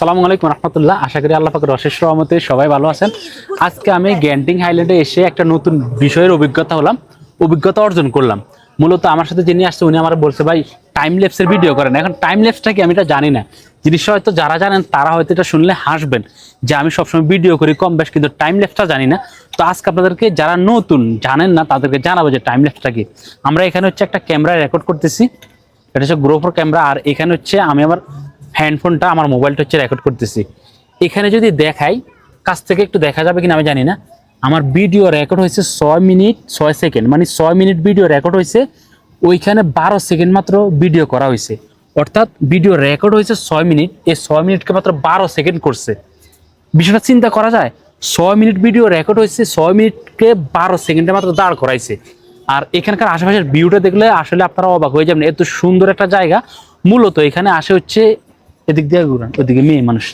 আসসালামু আলাইকুম রহমতুল্লাহ। আশা করি আল্লাহ পাকের অশেষ রহমতে সবাই ভালো আছেন। আজকে আমি গ্যান্টিং হাইল্যান্ডে এসে একটা নতুন বিষয়ের অভিজ্ঞতা হলাম, অভিজ্ঞতা অর্জন করলাম। মূলত আমার সাথে যিনি আসছে, উনি আমার বলছে, ভাই টাইম ল্যাপসের ভিডিও করেন। এখন টাইম ল্যাপসটা কি আমি এটা জানি না। জিনিসটা হয়তো যারা জানেন, তারা হয়তো এটা শুনলে হাসবেন যে আমি সবসময় ভিডিও করি কম বেশ, কিন্তু টাইম ল্যাপসটা জানি না। তো আজকে আপনাদেরকে, যারা নতুন, জানেন না, তাদেরকে জানাব যে টাইম ল্যাপসটা কি। আমরা এখানে হচ্ছে একটা ক্যামেরা রেকর্ড করতেছি। এটা হচ্ছে গ্রোফোর ক্যামেরা আর এখানে হচ্ছে আমি আমার হ্যান্ডফোনটা আমার মোবাইলটা হচ্ছে রেকর্ড করতেছি। এখানে যদি দেখাই, কাছ থেকে একটু দেখা যাবে কিনা আমি জানি না। আমার ভিডিও রেকর্ড হয়েছে ছয় মিনিট, ছয় সেকেন্ড মানে ছয় মিনিট ভিডিও রেকর্ড হয়েছে, ওইখানে বারো সেকেন্ড মাত্র ভিডিও করা হয়েছে। অর্থাৎ ভিডিও রেকর্ড হয়েছে ছয় মিনিট, এই ছয় মিনিটকে মাত্র বারো সেকেন্ড করছে। বিষয়টা চিন্তা করা যায়, ছয় মিনিট ভিডিও রেকর্ড হয়েছে, ছয় মিনিটকে বারো সেকেন্ডে মাত্র দাঁড় করাইছে। আর এখানকার আশেপাশের ভিউটা দেখলে আসলে আপনারা অবাক হয়ে যাবেন। এত সুন্দর একটা জায়গা। মূলত এখানে আসে হচ্ছে এদিক দিয়ে ঘুরান, ওদিকে মেয়ে মানুষ।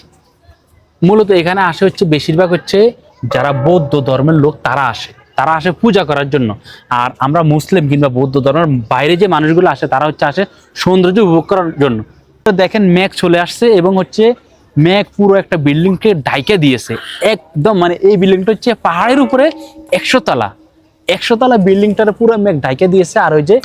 মূলত এখানে আসে হচ্ছে, বেশিরভাগ হচ্ছে যারা বৌদ্ধ ধর্মের লোক, তারা আসে। তারা আসে পূজা করার জন্য। আর আমরা মুসলিম কিংবা বৌদ্ধ ধর্মের বাইরে যে মানুষগুলো আসে, তারা হচ্ছে আসে সৌন্দর্য উপভোগ করার জন্য। দেখেন, মেঘ চলে আসছে এবং হচ্ছে মেঘ পুরো একটা বিল্ডিংকে ঢাইকে দিয়েছে। একদম মানে এই বিল্ডিংটা হচ্ছে পাহাড়ের উপরে একশো তলা। একশো তলা বিল্ডিংটার পুরো মেঘ ঢাইকে দিয়েছে। আর ওই যে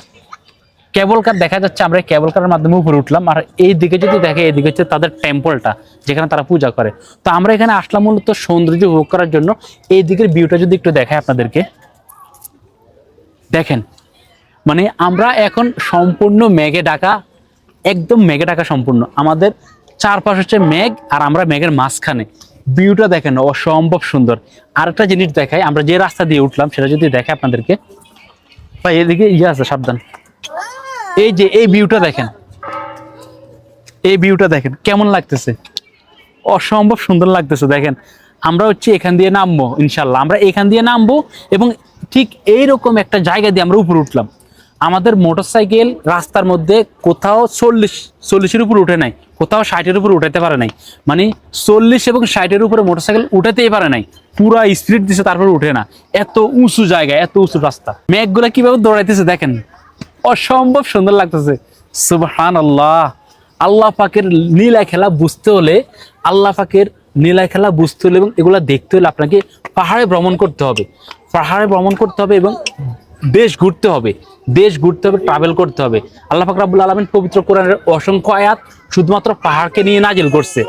কেবল কার দেখা যাচ্ছে, আমরা কেবল কারের মাধ্যমে উপরে উঠলাম। আর এই দিকে যদি দেখে, এইদিকে হচ্ছে তাদের টেম্পলটা যেখানে তারা পূজা করে। তো আমরা এখানে আসলাম মূলত সৌন্দর্য উপভোগ করার জন্য। এই দিকের ভিউটা যদি একটু দেখায় আপনাদেরকে। দেখেন মানে আমরা এখন সম্পূর্ণ মেঘে ঢাকা, একদম মেঘে ঢাকা সম্পূর্ণ। আমাদের চারপাশ হচ্ছে মেঘ, আর আমরা মেঘের মাঝখানে। ভিউটা দেখেন, অসম্ভব সুন্দর। আরেকটা জিনিস দেখাই, আমরা যে রাস্তা দিয়ে উঠলাম, সেটা যদি দেখে আপনাদেরকে। ভাই, এদিকে ইয়ে আছে, সাবধান। এই যে এই ভিউটা দেখেন। এই ভিউটা দেখেন, কেমন লাগতেছে? অসম্ভব সুন্দর লাগতেছে, দেখেন। আমরা হচ্ছে এখান দিয়ে নামবো, ইনশাল্লাহ। আমরা এখান দিয়ে নামবো এবং ঠিক এইরকম একটা জায়গা দিয়ে আমরা উপরে উঠলাম। আমাদের মোটরসাইকেল রাস্তার মধ্যে কোথাও চল্লিশ, চল্লিশের উপর উঠে নাই, কোথাও ষাটের উপর উঠাতে পারে নাই। মানে চল্লিশ এবং ষাটের উপরে মোটরসাইকেল উঠাতেই পারে নাই। পুরা স্পিড দিছে, তারপর উঠে না। এত উঁচু জায়গা, এত উঁচু রাস্তা। মেঘগুলা কীভাবে দৌড়াইতেছে, দেখেন। অসম্ভব সুন্দর লাগতেছে। সুবহান আল্লাহ আল্লাহ পাকের নীলা খেলা বুঝতে হলে, আল্লাহ পাকের নীলা খেলা বুঝতে হলে এবং এগুলো দেখতে হলে আপনাকে পাহাড়ে ভ্রমণ করতে হবে। পাহাড়ে ভ্রমণ করতে হবে এবং দেশ ঘুরতে হবে। দেশ ঘুরতে হবে ট্রাভেল করতে হবে। আল্লাহ পাক রাব্বুল আলামিন পবিত্র কোরআনের অসংখ্য আয়াত শুধুমাত্র পাহাড়কে নিয়ে নাজিল করছে।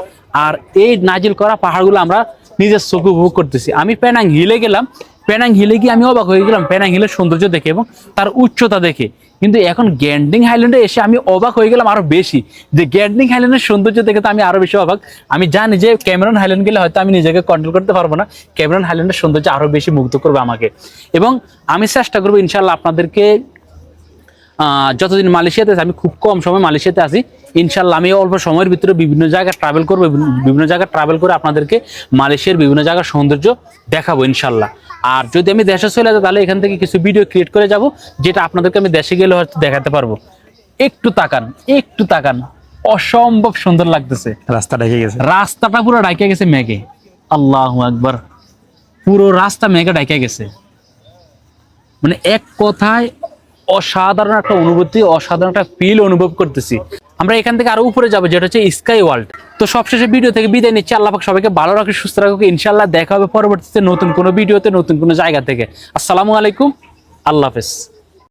আর এই নাজিল করা পাহাড়গুলো আমরা নিজের চোখে উপভোগ করতেছি। আমি প্যানাং হিলে গেলাম। প্যানাং হিলে গিয়ে আমি অবাক হয়ে গেলাম। প্যানাং হিলের সৌন্দর্য দেখে এবং তার উচ্চতা দেখে। কিন্তু এখন গ্যান্ডিং হাইল্যান্ডে এসে আমি অবাক হয়ে গেলাম আরও বেশি যে গ্যান্ডিং হাইল্যান্ডের সৌন্দর্য দেখে তো আমি আরও বেশি অবাক। আমি জানি যে ক্যামেরন হাইল্যান্ড গেলে হয়তো আমি নিজেকে কন্ট্রোল করতে পারব না। ক্যামেরন হাইল্যান্ডের সৌন্দর্য আরও বেশি মুগ্ধ করবে আমাকে। এবং আমি চেষ্টা করব ইনশাল্লাহ আপনাদেরকে যতদিন মালয়েশিয়াতে আছি, আমি খুব কম সময় মালয়েশিয়াতে আছি ইনশাল্লাহ আমি অল্প সময়ের ভিতরে বিভিন্ন জায়গায় ট্রাভেল করব বিভিন্ন জায়গায় ট্রাভেল করে আপনাদেরকে মালয়েশিয়ার বিভিন্ন জায়গার সৌন্দর্য দেখাবো ইনশাল্লাহ আর যদি আমি দেশে চলে যাই তাহলে এখান থেকে কিছু ভিডিও ক্রিয়েট করে যাব যেটা আপনাদেরকে আমি দেশে গেলে হয়তো দেখাতে পারব। একটু তাকান একটু তাকান। অসম্ভব সুন্দর লাগতেছে। রাস্তা ঢেকে গেছে। রাস্তাটা পুরো ডাইকে গেছে মেঘে। আল্লাহ একবার পুরো রাস্তা মেঘে ডাইকে গেছে। মানে এক কথায় অসাধারণ একটা অনুভূতি, অসাধারণ একটা ফিল অনুভব করতেছি। আমরা এখান থেকে আরও উপরে যাব, যেটা হচ্ছে স্কাই ওয়ার্ল্ড তো সবশেষে ভিডিও থেকে বিদায় নিচ্ছি। আল্লাহ সবাইকে ভালো রাখে সুস্থ রাখুক। ইনশাল্লাহ দেখা হবে পরবর্তীতে নতুন কোনো ভিডিওতে নতুন কোনো জায়গা থেকে। আসসালামু আলাইকুম। আল্লাহ হাফেজ।